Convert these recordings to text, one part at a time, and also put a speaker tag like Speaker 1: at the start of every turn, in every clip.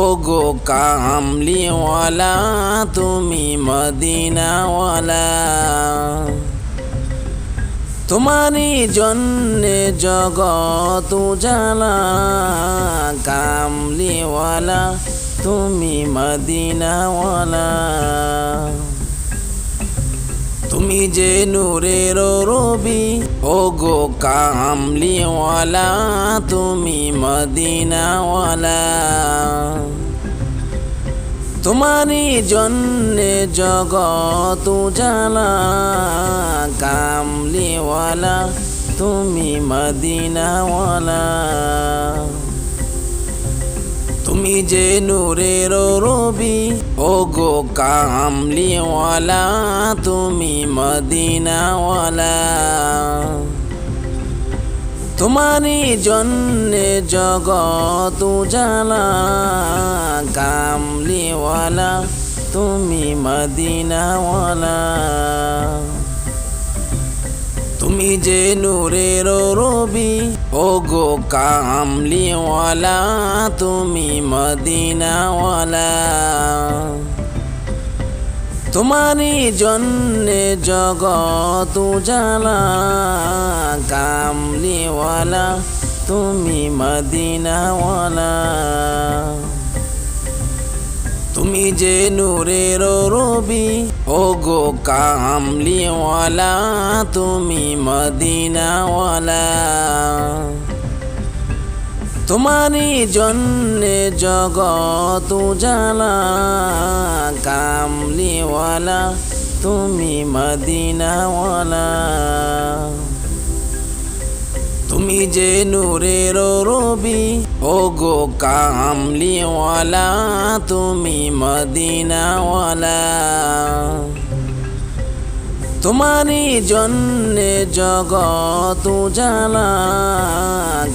Speaker 1: ও গো কামলিওয়ালা তুমি মদিনাওয়ালা। তোমারই জন্যে জগত উজালা কামলিওয়ালা তুমি মদিনাওয়ালা। তুমি যে নূরের রবি ও গো কামলিওয়ালা, তুমি মদিনাওয়ালা। তোমারই জন্যে জগত উজালা, কামলিওয়ালা, তুমি মদিনাওয়ালা। যে নূরের রবি ও কামলিওয়ালা তুমি মদিনাওয়ালা। তোমারই জন্যে জগত উজালা কামলিওয়ালা তুমি মদিনাওয়ালা। তুমি যে নূরের রবি ও গো কামলিওয়ালা, তুমি মদিনাওয়ালা। তোমারই জন্যে জগত উজালা, কামলিওয়ালা, তুমি মদিনাওয়ালা। তুমি যে নূরের রবি ও গো কামলিওয়ালা, তুমি মদিনাওয়ালা। তোমারই জন্যে জগত উজালা, কামলিওয়ালা, তুমি মদিনাওয়ালা। তুমি যে নূরের রবি ও গো কামলিওয়ালা, তুমি মদিনাওয়ালা। তোমারই জন্যে জগত উজালা,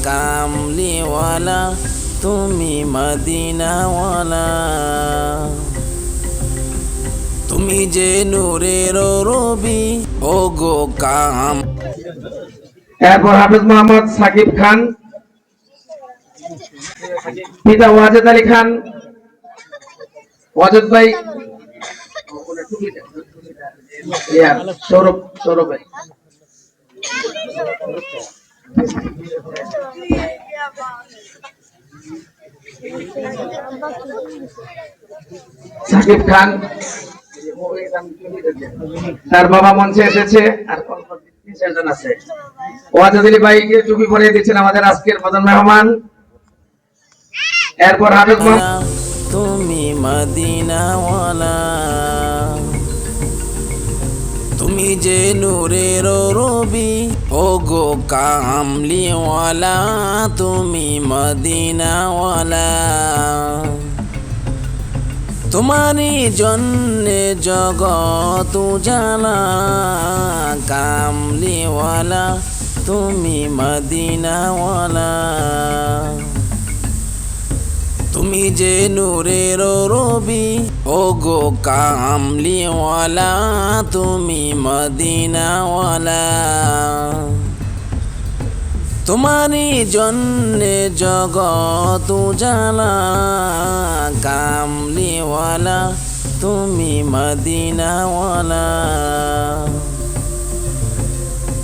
Speaker 1: কামলিওয়ালা, তুমি মদিনাওয়ালা। তুমি যে নূরের রবি ও গো কাম
Speaker 2: এরপর হাফিজ মোহাম্মদ সাকিব খান, পিতা ওয়াজেদ আলী খান, ওয়াজেদ ভাই সৌরভ সৌরভ ভাই। সাকিব খান, তার বাবা মঞ্চে এসেছে, আর
Speaker 1: তুমি তুমি যে নূরের রবি ও গো কামলিওয়ালা। তুমি মদিনাওয়ালা। তোমারই জন্যে জগত উজালা, কামলিওয়ালা, তুমি মদিনাওয়ালা। তুমি যে নূরের রবি ও গো কামলিওয়ালা, তুমি মদিনাওয়ালা। তোমারই জন্যে জগত উজালা, কামলিওয়ালা, তুমি মদিনাওয়ালা।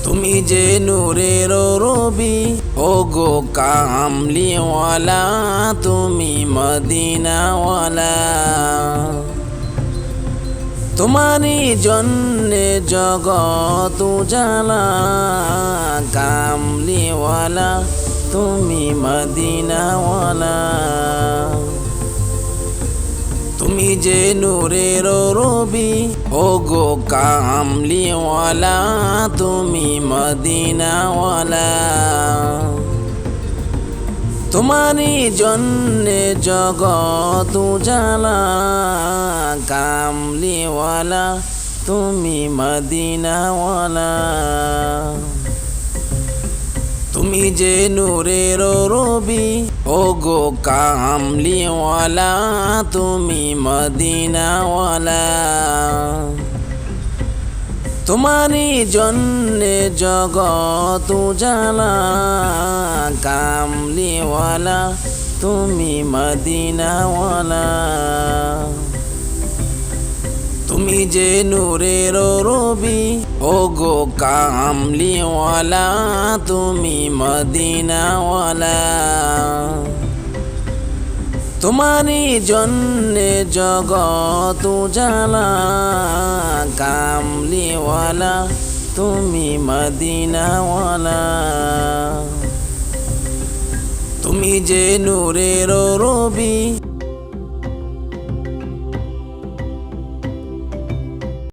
Speaker 1: তুমি যে নূরের রবি ও গো কামলিওয়ালা, তুমি মদিনাওয়ালা। তোমারই জন্যে জগত উজালা কামলিওয়ালা তুমি মদিনাওয়ালা। তুমি যে নূরের রবি ও গো কামলিওয়ালা তুমি মদিনাওয়ালা। তোমারই জন্যে জগত উজালা কামলিওয়ালা তুমি মদিনাওয়ালা। তুমি যে নূরের রবি ও গো কামলিওয়ালা তুমি মদিনাওয়ালা। তোমারই জন্যে জগত উজালা কামলিওয়ালা তুমি মদিনাওয়ালা। তুমি যে নূরের রবি ও গো কামলিওয়ালা, তুমি মদিনাওয়ালা। তোমারই জন্যে জগত জালা কামলিওয়ালা, তুমি মদিনাওয়ালা। তুমি যে নূরের রবি